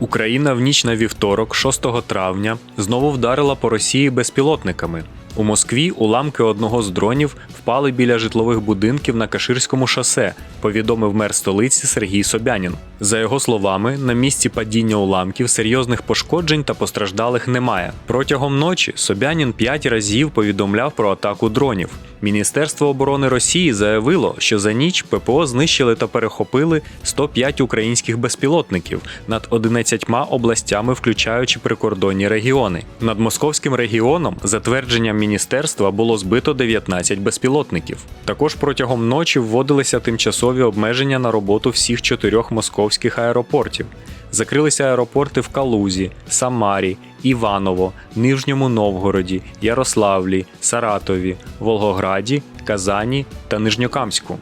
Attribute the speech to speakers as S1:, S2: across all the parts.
S1: Україна в ніч на вівторок, 6 травня, знову вдарила по Росії безпілотниками. У Москві уламки одного з дронів впали біля житлових будинків на Каширському шосе, повідомив мер столиці Сергій Собянін. За його словами, на місці падіння уламків серйозних пошкоджень та постраждалих немає. Протягом ночі Собянін п'ять разів повідомляв про атаку дронів. Міністерство оборони Росії заявило, що за ніч ППО знищили та перехопили 105 українських безпілотників над 11 областями, включаючи прикордонні регіони. Над московським регіоном, за твердженням міністерства, було збито 19 безпілотників. Також протягом ночі вводилися тимчасові обмеження на роботу всіх чотирьох московських аеропортів. Закрилися аеропорти в Калузі, Самарі, Іваново, Нижньому Новгороді, Ярославлі, Саратові, Волгограді, Казані та Нижньокамську.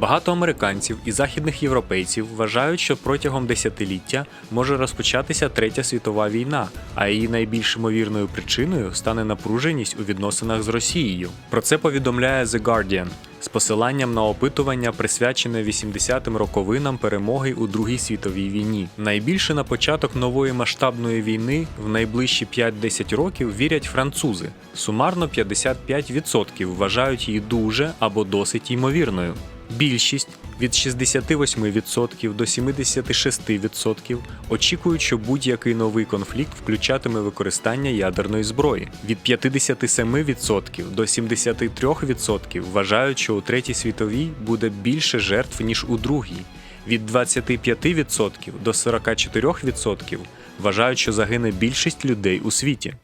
S1: Багато американців і західних європейців вважають, що протягом десятиліття може розпочатися третя світова війна, а її найбільш ймовірною причиною стане напруженість у відносинах з Росією. Про це повідомляє The Guardian посиланням на опитування, присвячене 80-м роковинам перемоги у Другій світовій війні. Найбільше на початок нової масштабної війни в найближчі 5-10 років вірять французи. Сумарно 55% вважають її дуже або досить ймовірною. Більшість від 68% до 76% очікують, що будь-який новий конфлікт включатиме використання ядерної зброї. Від 57% до 73% вважають, що у третій світовій буде більше жертв ніж у другій. Від 25% до 44% вважають, що загине більшість людей у світі.